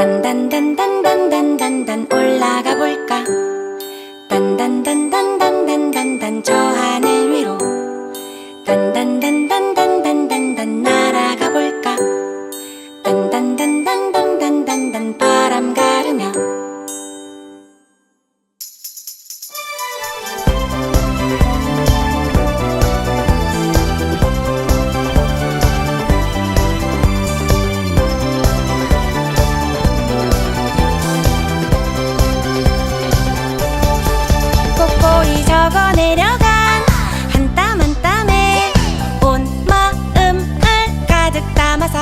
단단단단단단단단 올라가 볼까? 단단단단단단단단 저 하늘 내려간 한 땀 한 땀에 온 마음을 가득 담아서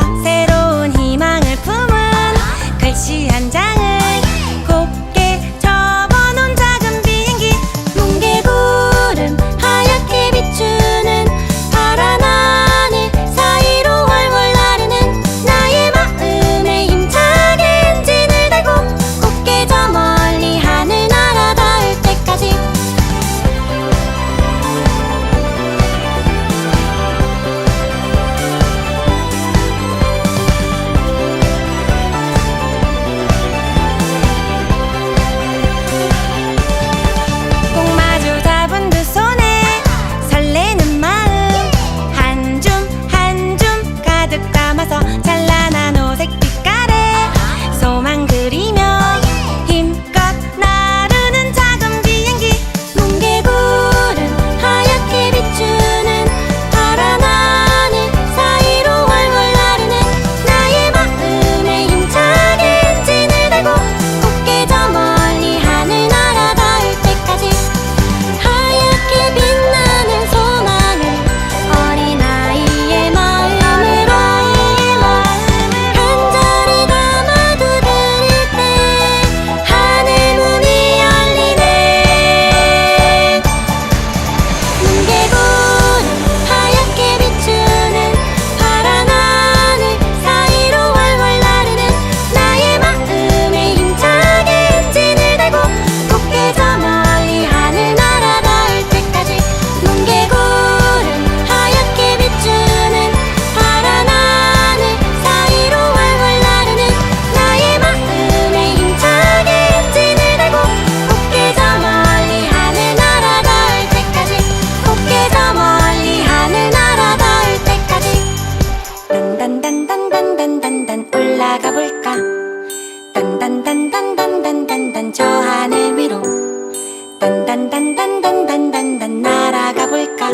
단단단단단단단 날아가 볼까?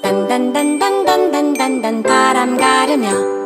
단단단단단단단단 바람 가르며